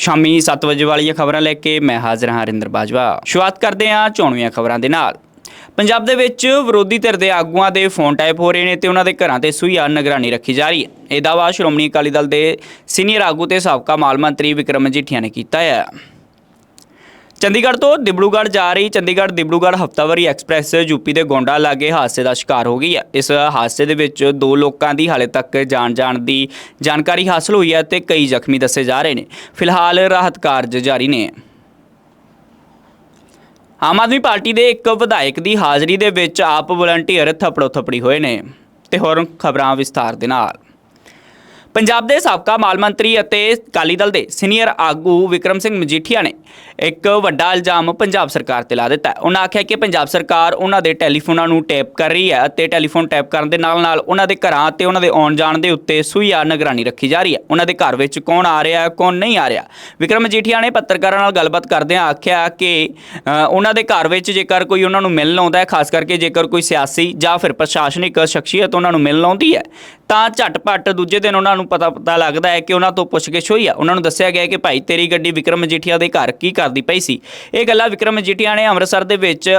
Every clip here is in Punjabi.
ਸ਼ਾਮੀ 7 ਵਜੇ ਵਾਲੀਆਂ ਖਬਰਾਂ ਲੈ ਕੇ ਮੈਂ ਹਾਜ਼ਰ ਹਾਂ ਹਰਿੰਦਰ ਬਾਜਵਾ। ਸ਼ੁਰੂਆਤ ਕਰਦੇ ਹਾਂ ਚੋਣਵੀਆਂ ਖਬਰਾਂ ਦੇ ਨਾਲ। ਪੰਜਾਬ ਦੇ ਵਿੱਚ ਵਿਰੋਧੀ ਧਿਰ ਦੇ ਆਗੂਆਂ ਦੇ ਫੋਨ ਟਾਈਪ ਹੋ ਰਹੇ ਨੇ ਤੇ ਉਹਨਾਂ ਦੇ ਘਰਾਂ ਤੇ ਸੂਈਆ ਨਿਗਰਾਨੀ ਰੱਖੀ ਜਾ ਰਹੀ ਹੈ। ਇਹ ਦਾਅਵਾ ਸ਼੍ਰੋਮਣੀ ਅਕਾਲੀ ਦਲ ਦੇ ਸੀਨੀਅਰ ਆਗੂ ਤੇ ਸਾਬਕਾ ਮਾਲ ਮੰਤਰੀ ਵਿਕਰਮ ਮਜੀਠੀਆ ਨੇ ਕੀਤਾ ਹੈ। ਚੰਡੀਗੜ੍ਹ ਤੋਂ ਦਿਬੜੂਗੜ੍ਹ ਜਾ ਰਹੀ ਚੰਡੀਗੜ੍ਹ ਦਿਬੜੂਗੜ੍ਹ ਹਫ਼ਤਾਵਾਰੀ ਐਕਸਪ੍ਰੈਸ ਯੂਪੀ ਦੇ ਗੋਂਡਾ ਲਾਗੇ ਹਾਦਸੇ ਦਾ ਸ਼ਿਕਾਰ ਹੋ ਗਈ ਹੈ। ਇਸ ਹਾਦਸੇ ਦੇ ਵਿੱਚ ਦੋ ਲੋਕਾਂ ਦੀ ਹਾਲੇ ਤੱਕ ਜਾਨ ਜਾਣ ਦੀ ਜਾਣਕਾਰੀ ਹਾਸਲ ਹੋਈ ਹੈ ਤੇ ਕਈ ਜ਼ਖਮੀ ਦੱਸੇ ਜਾ ਰਹੇ ਨੇ। ਫਿਲਹਾਲ ਰਾਹਤ ਕਾਰਜ ਜਾਰੀ ਨੇ। ਆਮ ਆਦਮੀ ਪਾਰਟੀ ਦੇ ਇੱਕ ਵਿਧਾਇਕ ਦੀ ਹਾਜ਼ਰੀ ਦੇ ਵਿੱਚ ਆਪ ਵਲੰਟੀਅਰ ਥੱਪੜੋ ਥੱਪੜੀ ਹੋਏ ਨੇ। ਤੇ ਹੋਰ ਖਬਰਾਂ ਵਿਸਥਾਰ ਦੇ ਨਾਲ। ਪੰਜਾਬ ਦੇ ਸਾਬਕਾ ਮਾਲ ਮੰਤਰੀ ਅਤੇ ਅਕਾਲੀ ਦਲ ਦੇ ਸੀਨੀਅਰ ਆਗੂ ਵਿਕਰਮ ਸਿੰਘ ਮਜੀਠੀਆ ਨੇ ਇੱਕ ਵੱਡਾ ਇਲਜ਼ਾਮ ਪੰਜਾਬ ਸਰਕਾਰ ਤੇ ਲਾ ਦਿੱਤਾ। ਉਹਨਾਂ ਆਖਿਆ ਕਿ ਪੰਜਾਬ ਸਰਕਾਰ ਉਹਨਾਂ ਦੇ ਟੈਲੀਫੋਨਾਂ ਨੂੰ ਟੈਪ ਕਰ ਰਹੀ ਹੈ ਅਤੇ ਟੈਲੀਫੋਨ ਟੈਪ ਕਰਨ ਦੇ ਨਾਲ ਨਾਲ ਉਹਨਾਂ ਦੇ ਘਰਾਂ ਤੇ ਉਹਨਾਂ ਦੇ ਆਉਣ ਜਾਣ ਦੇ ਉੱਤੇ ਸੂਈਆ ਨਿਗਰਾਨੀ ਰੱਖੀ ਜਾ ਰਹੀ ਹੈ। ਉਹਨਾਂ ਦੇ ਘਰ ਵਿੱਚ ਕੌਣ ਆ ਰਿਹਾ ਹੈ ਕੌਣ ਨਹੀਂ ਆ ਰਿਹਾ? ਵਿਕਰਮ ਮਜੀਠੀਆ ਨੇ ਪੱਤਰਕਾਰਾਂ ਨਾਲ ਗੱਲਬਾਤ ਕਰਦਿਆਂ ਆਖਿਆ ਕਿ ਉਹਨਾਂ ਦੇ ਘਰ ਵਿੱਚ ਜੇਕਰ ਕੋਈ ਉਹਨਾਂ ਨੂੰ ਮਿਲਣ ਆਉਂਦਾ ਹੈ, ਖਾਸ ਕਰਕੇ ਜੇਕਰ ਕੋਈ ਸਿਆਸੀ ਜਾਂ ਫਿਰ ਪ੍ਰਸ਼ਾਸਨਿਕ ਸ਼ਖਸੀਅਤ ਉਹਨਾਂ ਨੂੰ ਮਿਲਣ ਆਉਂਦੀ ਹੈ, ਤਾਂ ਝਟਪਟ ਦੂਜੇ ਦਿਨ ਉਹਨਾਂ ਨੂੰ ਪਤਾ ਪਤਾ ਲੱਗਦਾ ਹੈ ਕਿ ਉਹਨਾਂ ਤੋਂ ਪੁੱਛਗਿੱਛ ਹੋਈ ਆ। ਉਹਨਾਂ ਨੂੰ ਦੱਸਿਆ ਗਿਆ ਕਿ ਭਾਈ, ਤੇਰੀ ਗੱਡੀ ਵਿਕਰਮ ਮਜੀਠੀਆ ਦੇ ਘਰ ਕੀ ਕਰਦੀ ਪਈ ਸੀ? ਇਹ ਗੱਲਾਂ ਵਿਕਰਮ ਮਜੀਠੀਆ ਨੇ ਅੰਮ੍ਰਿਤਸਰ ਦੇ ਵਿੱਚ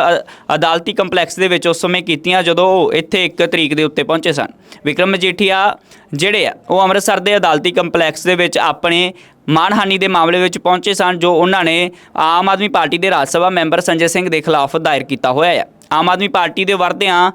ਅਦਾਲਤੀ ਕੰਪਲੈਕਸ ਦੇ ਵਿੱਚ ਉਸ ਸਮੇਂ ਕੀਤੀਆਂ ਜਦੋਂ ਉਹ ਇੱਥੇ 1 ਤਰੀਕ ਦੇ ਉੱਤੇ ਪਹੁੰਚੇ ਸਨ। ਵਿਕਰਮ ਮਜੀਠੀਆ ਜਿਹੜੇ ਆ, ਉਹ ਅੰਮ੍ਰਿਤਸਰ ਦੇ ਅਦਾਲਤੀ ਕੰਪਲੈਕਸ ਦੇ ਵਿੱਚ ਆਪਣੇ ਮਾਨਹਾਨੀ ਦੇ ਮਾਮਲੇ ਵਿੱਚ ਪਹੁੰਚੇ ਸਨ, ਜੋ ਉਹਨਾਂ ਨੇ ਆਮ ਆਦਮੀ ਪਾਰਟੀ ਦੇ ਰਾਜ ਸਭਾ ਮੈਂਬਰ ਸੰਜੇ ਸਿੰਘ ਦੇ ਖਿਲਾਫ ਦਾਇਰ ਕੀਤਾ ਹੋਇਆ ਹੈ ਆਮ ਆਦਮੀ ਪਾਰਟੀ ਦੇ ਵਰਦਿਆਂ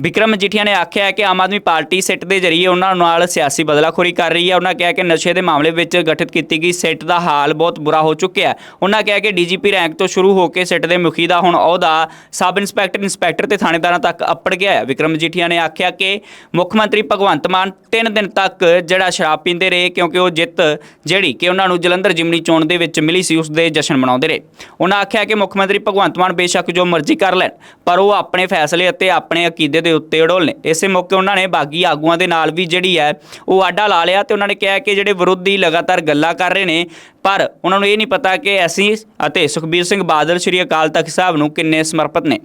ਵਿਕਰਮ ਮਜੀਠੀਆ ਨੇ ਆਖਿਆ ਹੈ ਕਿ ਆਮ ਆਦਮੀ ਪਾਰਟੀ ਸਿੱਟ ਦੇ ਜ਼ਰੀਏ ਉਹਨਾਂ ਨਾਲ ਸਿਆਸੀ ਬਦਲਾਖੋਰੀ ਕਰ ਰਹੀ ਹੈ। ਉਹਨਾਂ ਕਿਹਾ ਕਿ ਨਸ਼ੇ ਦੇ ਮਾਮਲੇ ਵਿੱਚ ਗਠਿਤ ਕੀਤੀ ਗਈ ਸਿੱਟ ਦਾ ਹਾਲ ਬਹੁਤ ਬੁਰਾ ਹੋ ਚੁੱਕਿਆ ਹੈ। ਉਹਨਾਂ ਕਿਹਾ ਕਿ ਡੀਜੀਪੀ ਰੈਂਕ ਤੋਂ ਸ਼ੁਰੂ ਹੋ ਕੇ ਸਿੱਟ ਦੇ ਮੁਖੀ ਦਾ ਹੁਣ ਅਹੁਦਾ ਸਬ ਇੰਸਪੈਕਟਰ ਇੰਸਪੈਕਟਰ ਤੇ ਥਾਣੇਦਾਰਾਂ ਤੱਕ ਅੱਪੜ ਗਿਆ ਹੈ। ਵਿਕਰਮ ਮਜੀਠੀਆ ਨੇ ਆਖਿਆ ਕਿ ਮੁੱਖ ਮੰਤਰੀ ਭਗਵੰਤ ਮਾਨ 3 ਦਿਨ ਤੱਕ ਜਿਹੜਾ ਸ਼ਰਾਬ ਪੀਂਦੇ ਰਹੇ ਕਿਉਂਕਿ ਉਹ ਜਿੱਤ ਜਿਹੜੀ ਕਿ ਉਹਨਾਂ ਨੂੰ ਜਲੰਧਰ ਜਿਮਨੀ ਚੋਣ ਦੇ ਵਿੱਚ ਮਿਲੀ ਸੀ ਉਸ ਦੇ ਜਸ਼ਨ ਮਨਾਉਂਦੇ ਰਹੇ। ਉਹਨਾਂ ਆਖਿਆ ਕਿ ਮੁੱਖ ਮੰਤਰੀ ਭਗਵੰਤ ਮਾਨ ਬੇਸ਼ੱਕ ਜੋ ਮਰਜ਼ੀ ਕਰ ਲੈਣ, ਪਰ ਉਹ ਆਪਣੇ ਫੈਸਲੇ ਅਤੇ ਆਪਣੇ ਅਕੀਦੇ ਦੇ ਉੱਤੇ ਅੜੋਲ ਨੇ ਇਸੇ ਮੌਕੇ ਉਹਨਾਂ ਨੇ ਬਾਗੀ ਆਗੂਆਂ ਦੇ ਨਾਲ ਵੀ ਜਿਹੜੀ ਹੈ, ਉਹ ਆਡਾ ਲਾ ਲਿਆ ਤੇ ਉਹਨਾਂ ਨੇ ਕਿਹਾ ਕਿ ਜਿਹੜੇ ਵਿਰੋਧੀ ਲਗਾਤਾਰ ਗੱਲਾਂ ਕਰ ਰਹੇ ਨੇ, ਪਰ ਉਹਨਾਂ ਨੂੰ ਇਹ ਨਹੀਂ ਪਤਾ ਕਿ ਅਸੀਂ ਅਤੇ ਸੁਖਬੀਰ ਸਿੰਘ ਬਾਦਲ ਸ਼੍ਰੀ ਅਕਾਲ ਤਖਤ ਸਾਹਿਬ ਨੂੰ ਕਿੰਨੇ ਸਮਰਪਿਤ ਨੇ।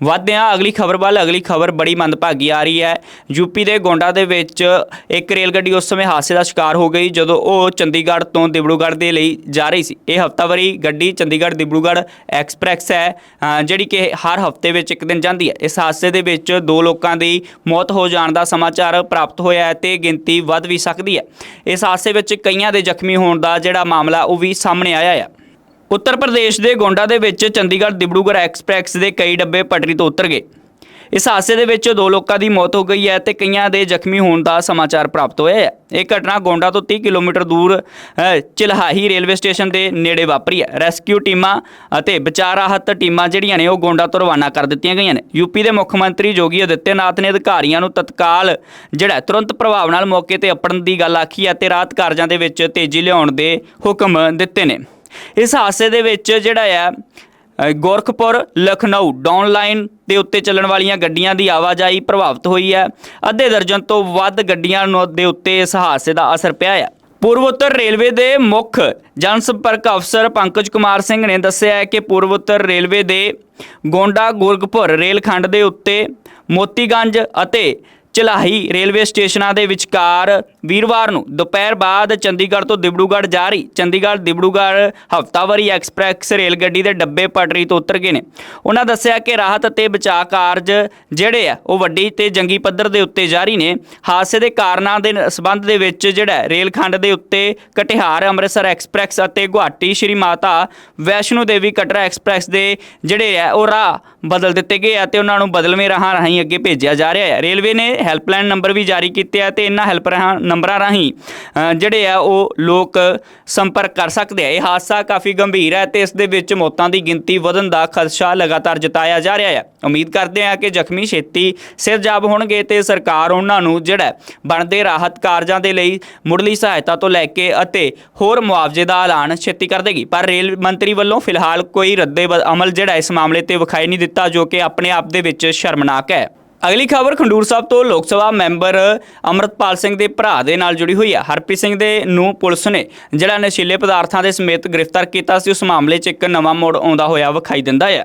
ਵੱਧਦੇ ਹਾਂ। ਅਗਲੀ ਖਬਰ ਵੱਲ, ਅਗਲੀ ਖਬਰ ਬੜੀ ਮੰਦਭਾਗੀ ਆ ਰਹੀ ਹੈ। ਯੂਪੀ ਦੇ ਗੋਂਡਾ ਦੇ ਵਿੱਚ ਇੱਕ ਰੇਲ ਗੱਡੀ ਉਸ ਸਮੇਂ ਹਾਦਸੇ ਦਾ ਸ਼ਿਕਾਰ ਹੋ ਗਈ, ਜਦੋਂ ਉਹ ਚੰਡੀਗੜ੍ਹ ਤੋਂ ਦਿਬੜੂਗੜ੍ਹ ਦੇ ਲਈ ਜਾ ਰਹੀ ਸੀ। ਇਹ ਹਫ਼ਤਾਵਾਰੀ ਗੱਡੀ ਚੰਡੀਗੜ੍ਹ ਦਿਬੜੂਗੜ੍ਹ ਐਕਸਪ੍ਰੈਸ ਹੈ ਜਿਹੜੀ ਕਿ ਹਰ ਹਫ਼ਤੇ ਵਿੱਚ ਇੱਕ ਦਿਨ ਜਾਂਦੀ ਹੈ। ਇਸ ਹਾਦਸੇ ਦੇ ਵਿੱਚ ਦੋ ਲੋਕਾਂ ਦੀ ਮੌਤ ਹੋ ਜਾਣ ਦਾ ਸਮਾਚਾਰ ਪ੍ਰਾਪਤ ਹੋਇਆ ਹੈ ਤੇ ਗਿਣਤੀ ਵੱਧ ਵੀ ਸਕਦੀ ਹੈ। ਇਸ ਹਾਦਸੇ ਵਿੱਚ ਕਈਆਂ ਦੇ ਜ਼ਖਮੀ ਹੋਣ ਦਾ ਜਿਹੜਾ ਮਾਮਲਾ ਉਹ ਵੀ ਸਾਹਮਣੇ ਆਇਆ ਹੈ ਉੱਤਰ ਪ੍ਰਦੇਸ਼ ਦੇ ਗੋਂਡਾ ਦੇ ਵਿੱਚ ਚੰਡੀਗੜ੍ਹ ਦਿਬੜੂਗੜ੍ਹ ਐਕਸਪ੍ਰੈਸ ਦੇ ਕਈ ਡੱਬੇ ਪਟਰੀ ਤੋਂ ਉਤਰ ਗਏ। ਇਸ ਹਾਦਸੇ ਦੇ ਵਿੱਚ ਦੋ ਲੋਕਾਂ ਦੀ ਮੌਤ ਹੋ ਗਈ ਹੈ ਤੇ ਕਈਆਂ ਦੇ ਜ਼ਖਮੀ ਹੋਣ ਦਾ ਸਮਾਚਾਰ ਪ੍ਰਾਪਤ ਹੋਇਆ ਹੈ। ਇਹ ਘਟਨਾ ਗੋਂਡਾ ਤੋਂ 30 ਕਿਲੋਮੀਟਰ ਦੂਰ ਚਿਲਹਾਹੀ ਰੇਲਵੇ ਸਟੇਸ਼ਨ ਦੇ ਨੇੜੇ ਵਾਪਰੀ ਹੈ। ਰੈਸਕਿਊ ਟੀਮਾਂ ਅਤੇ ਬਚਾਅ ਰਾਹਤ ਟੀਮਾਂ ਜਿਹੜੀਆਂ ਨੇ, ਉਹ ਗੋਂਡਾ ਤੋਂ ਰਵਾਨਾ ਕਰ ਦਿੱਤੀਆਂ ਗਈਆਂ ਨੇ। ਯੂਪੀ ਦੇ ਮੁੱਖ ਮੰਤਰੀ ਜੋਗੀ ਆਦਿੱਤਿਆਨਾਥ ਨੇ ਅਧਿਕਾਰੀਆਂ ਨੂੰ ਤਤਕਾਲ ਜਿਹੜਾ ਤੁਰੰਤ ਪ੍ਰਭਾਵ ਨਾਲ ਮੌਕੇ ਤੇ ਅੱਪੜਨ ਦੀ ਗੱਲ ਆਖੀ ਹੈ ਤੇ ਰਾਹਤ ਕਾਰਜਾਂ ਦੇ ਵਿੱਚ ਤੇਜ਼ੀ ਲਿਆਉਣ ਦੇ ਹੁਕਮ ਦਿੱਤੇ ਨੇ। ਇਸ ਹਾਦਸੇ ਦੇ ਵਿੱਚ ਜਿਹੜਾ ਆ ਗੋਰਖਪੁਰ, ਲਖਨਊ, ਡਾਊਨ ਲਾਈਨ ਦੇ ਉੱਤੇ ਚੱਲਣ ਵਾਲੀਆਂ ਗੱਡੀਆਂ ਦੀ ਆਵਾਜਾਈ ਪ੍ਰਭਾਵਿਤ ਹੋਈ ਹੈ। ਅੱਧੇ ਦਰਜਨ ਤੋਂ ਵੱਧ ਗੱਡੀਆਂ ਨੂੰ ਦੇ ਉੱਤੇ ਇਸ ਹਾਦਸੇ ਦਾ ਅਸਰ ਪਿਆ ਹੈ ਪੂਰਵੋਤਰ ਰੇਲਵੇ ਦੇ ਮੁੱਖ ਜਨ ਸੰਪਰਕ ਅਫਸਰ ਪੰਕਜ ਕੁਮਾਰ ਸਿੰਘ ਨੇ ਦੱਸਿਆ ਹੈ ਕਿ ਪੂਰਵੋਤਰ ਰੇਲਵੇ ਦੇ ਗੋਂਡਾ ਗੁਰਗਪੁਰ ਰੇਲਖੰਡ ਦੇ ਉੱਤੇ ਮੋਤੀਗੰਜ ਅਤੇ ਚਲਾਹੀ ਰੇਲਵੇ ਸਟੇਸ਼ਨਾਂ ਦੇ ਵਿਚਕਾਰ ਵੀਰਵਾਰ ਨੂੰ ਦੁਪਹਿਰ ਬਾਅਦ ਚੰਡੀਗੜ੍ਹ ਤੋਂ ਦਿਬੜੂਗੜ੍ਹ ਜਾ ਰਹੀ ਚੰਡੀਗੜ੍ਹ ਦਿਬੜੂਗੜ੍ਹ ਹਫ਼ਤਾਵਾਰੀ ਐਕਸਪ੍ਰੈਸ ਰੇਲ ਗੱਡੀ ਦੇ ਡੱਬੇ ਪਟਰੀ ਤੋਂ ਉਤਰ ਗਏ ਨੇ। ਉਹਨਾਂ ਦੱਸਿਆ ਕਿ ਰਾਹਤ ਅਤੇ ਬਚਾਅ ਕਾਰਜ ਜਿਹੜੇ ਆ ਉਹ ਵੱਡੀ ਤੇ ਜੰਗੀ ਪੱਧਰ ਦੇ ਉੱਤੇ ਜਾਰੀ ਨੇ। ਹਾਦਸੇ ਦੇ ਕਾਰਨਾਂ ਦੇ ਸਬੰਧ ਦੇ ਵਿੱਚ ਜਿਹੜਾ ਹੈ, ਰੇਲ ਖੰਡ ਦੇ ਉੱਤੇ ਕਟਿਹਾਰ ਅੰਮ੍ਰਿਤਸਰ ਐਕਸਪ੍ਰੈਸ ਅਤੇ ਗੁਹਾਟੀ ਸ਼੍ਰੀ ਮਾਤਾ ਵੈਸ਼ਨੋ ਦੇਵੀ ਕਟਰਾ ਐਕਸਪ੍ਰੈਸ ਦੇ ਜਿਹੜੇ ਆ ਉਹ ਰਾਹ ਬਦਲ ਦਿੱਤੇ ਗਏ ਆ ਤੇ ਉਹਨਾਂ ਨੂੰ ਬਦਲਵੇਂ ਰਾਹਾਂ ਰਾਹੀਂ ਅੱਗੇ ਭੇਜਿਆ ਜਾ ਰਿਹਾ ਹੈ। ਰੇਲਵੇ ਨੇ ਹੈਲਪਲਾਈਨ ਨੰਬਰ ਵੀ ਜਾਰੀ ਕੀਤੇ ਆ ਤੇ ਇਹਨਾਂ ਹੈਲਪ ਰਾਹਾਂ, ਨੰਬਰਾਂ ਰਾਹੀਂ ਜਿਹੜੇ ਆ ਉਹ ਲੋਕ ਸੰਪਰਕ ਕਰ ਸਕਦੇ ਆ। ਇਹ ਹਾਦਸਾ ਕਾਫੀ ਗੰਭੀਰ ਹੈ ਤੇ ਇਸ ਦੇ ਵਿੱਚ ਮੌਤਾਂ ਦੀ ਗਿਣਤੀ ਵਧਣ ਦਾ ਖਦਸ਼ਾ ਲਗਾਤਾਰ ਜਤਾਇਆ ਜਾ ਰਿਹਾ ਹੈ। ਉਮੀਦ ਕਰਦੇ ਆ ਕਿ ਜ਼ਖਮੀ ਛੇਤੀ ਸਿਰਜਾਬ ਹੋਣਗੇ ਤੇ ਸਰਕਾਰ ਉਹਨਾਂ ਨੂੰ ਜਿਹੜਾ ਬਣਦੇ ਰਾਹਤ ਕਾਰਜਾਂ ਦੇ ਲਈ ਮੁੱਢਲੀ ਸਹਾਇਤਾ ਤੋਂ ਲੈ ਕੇ ਅਤੇ ਹੋਰ ਮੁਆਵਜ਼ੇ ਦਾ ਐਲਾਨ ਛੇਤੀ ਕਰ ਦੇਗੀ। ਪਰ ਰੇਲ ਮੰਤਰੀ ਵੱਲੋਂ ਫਿਲਹਾਲ ਕੋਈ ਰੱਦੇ ਅਮਲ ਜਿਹੜਾ ਇਸ ਮਾਮਲੇ ਤੇ ਵਿਖਾਈ ਨਹੀਂ ਦਿੱਤਾ ਜੋ ਕਿ ਆਪਣੇ ਆਪ ਦੇ ਵਿੱਚ ਸ਼ਰਮਨਾਕ ਹੈ। ਅਗਲੀ ਖਬਰ ਖੰਡੂਰ ਸਾਹਿਬ ਤੋਂ ਲੋਕ ਸਭਾ ਮੈਂਬਰ ਅਮਰਤਪਾਲ ਸਿੰਘ ਦੇ ਭਰਾ ਦੇ ਨਾਲ ਜੁੜੀ ਹੋਈ ਹੈ। ਹਰਪ੍ਰੀਤ ਸਿੰਘ ਦੇ ਨੂੰ ਪੁਲਿਸ ਨੇ ਜਿਹੜਾ ਨਸ਼ੀਲੇ ਪਦਾਰਥਾਂ ਦੇ ਸਮੇਤ ਗ੍ਰਿਫਤਾਰ ਕੀਤਾ ਸੀ, ਉਸ ਮਾਮਲੇ 'ਚ ਇੱਕ ਨਵਾਂ ਮੋੜ ਆਉਂਦਾ ਹੋਇਆ ਵਿਖਾਈ ਦਿੰਦਾ ਹੈ।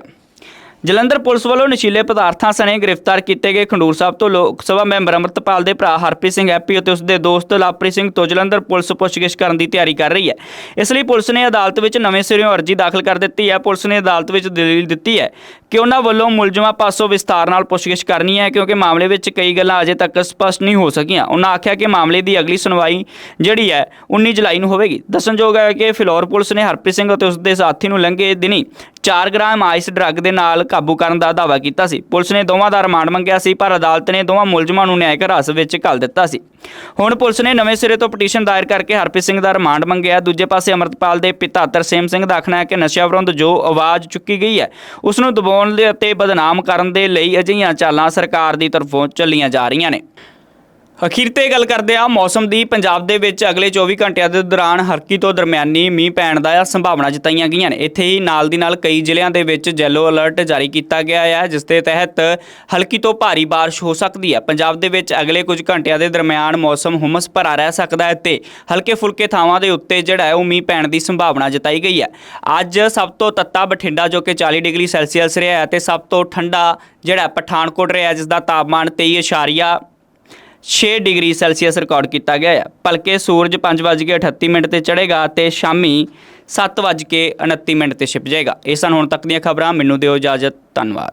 ਜਲੰਧਰ ਪੁਲਿਸ ਵੱਲੋਂ ਨਸ਼ੀਲੇ ਪਦਾਰਥਾਂ ਸਣੇ ਗ੍ਰਿਫਤਾਰ ਕੀਤੇ ਗਏ ਖੰਡੂਰ ਸਾਹਿਬ ਤੋਂ ਲੋਕ ਸਭਾ ਮੈਂਬਰ ਅਮਰਤਪਾਲ ਦੇ ਭਰਾ ਹਰਪ੍ਰੀਤ ਸਿੰਘ ਐਪੀ ਅਤੇ ਉਸ ਦੇ ਦੋਸਤ ਲਵਪ੍ਰੀਤ ਸਿੰਘ ਤੋਂ ਜਲੰਧਰ ਪੁਲਿਸ ਪੁੱਛਗਿੱਛ ਕਰਨ ਦੀ ਤਿਆਰੀ ਕਰ ਰਹੀ ਹੈ। ਇਸ ਲਈ ਪੁਲਿਸ ਨੇ ਅਦਾਲਤ ਵਿੱਚ ਨਵੇਂ ਸਿਰਿਓਂ ਅਰਜ਼ੀ ਦਾਖਲ ਕਰ ਦਿੱਤੀ ਹੈ। ਪੁਲਿਸ ਨੇ ਅਦਾਲਤ ਵਿੱਚ ਦਲੀਲ ਦਿੱਤੀ ਹੈ ਕਿ ਉਹਨਾਂ ਵੱਲੋਂ ਮੁਲਜ਼ਮਾਂ ਪਾਸੋਂ ਵਿਸਤਾਰ ਨਾਲ ਪੁੱਛਗਿੱਛ ਕਰਨੀ ਹੈ, ਕਿਉਂਕਿ ਮਾਮਲੇ ਵਿੱਚ ਕਈ ਗੱਲਾਂ ਅਜੇ ਤੱਕ ਸਪਸ਼ਟ ਨਹੀਂ ਹੋ ਸਕੀਆਂ। ਉਹਨਾਂ ਆਖਿਆ ਕਿ ਮਾਮਲੇ ਦੀ ਅਗਲੀ ਸੁਣਵਾਈ ਜਿਹੜੀ ਹੈ 19 ਜੁਲਾਈ ਨੂੰ ਹੋਵੇਗੀ। ਦੱਸਣਯੋਗ ਹੈ ਕਿ ਫਿਲੌਰ ਪੁਲਿਸ ਨੇ ਹਰਪ੍ਰੀਤ ਸਿੰਘ ਅਤੇ ਉਸ ਦੇ ਸਾਥੀ ਨੂੰ ਲੰਘੇ ਦਿਨੀ 4 ਗ੍ਰਾਮ ਆਈਸ ਡਰੱਗ ਦੇ ਨਾਲ ਕਾਬੂ ਕਰਨ ਦਾ ਦਾਅਵਾ ਕੀਤਾ ਸੀ। ਪੁਲਿਸ ਨੇ ਦੋਵਾਂ ਦਾ ਰਿਮਾਂਡ ਮੰਗਿਆ ਸੀ, ਪਰ ਅਦਾਲਤ ਨੇ ਦੋਵਾਂ ਮੁਲਜ਼ਮਾਂ ਨੂੰ ਨਿਆਇਕ ਹਿਰਾਸਤ ਵਿੱਚ ਘੱਲ ਦਿੱਤਾ ਸੀ। ਹੁਣ ਪੁਲਿਸ ਨੇ ਨਵੇਂ ਸਿਰੇ ਤੋਂ ਪਟੀਸ਼ਨ ਦਾਇਰ ਕਰਕੇ ਹਰਪ੍ਰੀਤ ਸਿੰਘ ਦਾ ਰਿਮਾਂਡ ਮੰਗਿਆ। ਦੂਜੇ ਪਾਸੇ ਅਮਰਤਪਾਲ ਦੇ ਪਿਤਾ ਤਰਸੇਮ ਸਿੰਘ ਦਾ ਆਖਣਾ ਹੈ ਕਿ ਨਸ਼ਾ ਵਿਰੁੱਧ ਜੋ ਆਵਾਜ਼ ਚੁੱਕੀ ਗਈ ਹੈ, ਉਸ ਨੂੰ ਦਬਾਉਣ ਦੇ ਅਤੇ ਬਦਨਾਮ ਕਰਨ ਦੇ ਲਈ ਅਜਿਹੀਆਂ ਚਾਲਾਂ ਸਰਕਾਰ ਦੀ ਤਰਫੋਂ ਚੱਲੀਆਂ ਜਾ ਰਹੀਆਂ ਨੇ। ਅਖੀਰ ਤੇ ਗੱਲ ਕਰਦੇ ਆ ਮੌਸਮ ਦੀ। ਪੰਜਾਬ ਦੇ ਵਿੱਚ ਅਗਲੇ 24 ਘੰਟਿਆਂ ਦੇ ਦੌਰਾਨ ਹਲਕੀ ਤੋਂ ਦਰਮਿਆਨੀ ਮੀਂਹ ਪੈਣ ਦਾ ਆ ਸੰਭਾਵਨਾ ਜਤਾਈਆਂ ਗਈਆਂ ਨੇ। ਇੱਥੇ ਹੀ ਨਾਲ ਦੀ ਨਾਲ ਕਈ ਜ਼ਿਲ੍ਹਿਆਂ ਦੇ ਵਿੱਚ ਜੈਲੋ ਅਲਰਟ ਜਾਰੀ ਕੀਤਾ ਗਿਆ ਹੈ ਜਿਸ ਦੇ ਤਹਿਤ ਹਲਕੀ ਤੋਂ ਭਾਰੀ ਬਾਰਿਸ਼ ਹੋ ਸਕਦੀ ਹੈ ਪੰਜਾਬ ਦੇ ਵਿੱਚ ਅਗਲੇ ਕੁਝ ਘੰਟਿਆਂ ਦੇ ਦਰਮਿਆਨ ਮੌਸਮ ਹੁਮਸ ਭਰਾ ਰਹਿ ਸਕਦਾ ਹੈ ਤੇ ਹਲਕੇ ਫੁਲਕੇ ਥਾਵਾਂ ਦੇ ਉੱਤੇ ਜਿਹੜਾ ਹੈ ਉਹ ਮੀਂਹ ਪੈਣ ਦੀ ਸੰਭਾਵਨਾ ਜਤਾਈ ਗਈ ਹੈ ਅੱਜ ਸਭ ਤੋਂ ਤੱਤਾ ਬਠਿੰਡਾ ਜੋ ਕਿ 40 ਡਿਗਰੀ ਸੈਲਸੀਅਸ ਰਿਹਾ ਹੈ ਤੇ ਸਭ ਤੋਂ ਠੰਡਾ ਜਿਹੜਾ ਪਠਾਨਕੋਟ ਰਿਹਾ ਜਿਸ ਦਾ ਤਾਪਮਾਨ 23 6 ਡਿਗਰੀ ਸੈਲਸੀਅਸ ਰਿਕਾਰਡ ਕੀਤਾ ਗਿਆ ਹੈ। ਭਲਕੇ ਸੂਰਜ 5:38 ਮਿੰਟ ਤੇ ਚੜ੍ਹੇਗਾ ਤੇ ਸ਼ਾਮੀ 7:29 ਮਿੰਟ ਤੇ ਛਿਪ ਜਾਏਗਾ। ਇਹ ਸਨ ਹੁਣ ਤੱਕ ਦੀਆਂ ਖਬਰਾਂ। ਮੈਨੂੰ ਦਿਓ ਇਜਾਜ਼ਤ। ਧੰਨਵਾਦ।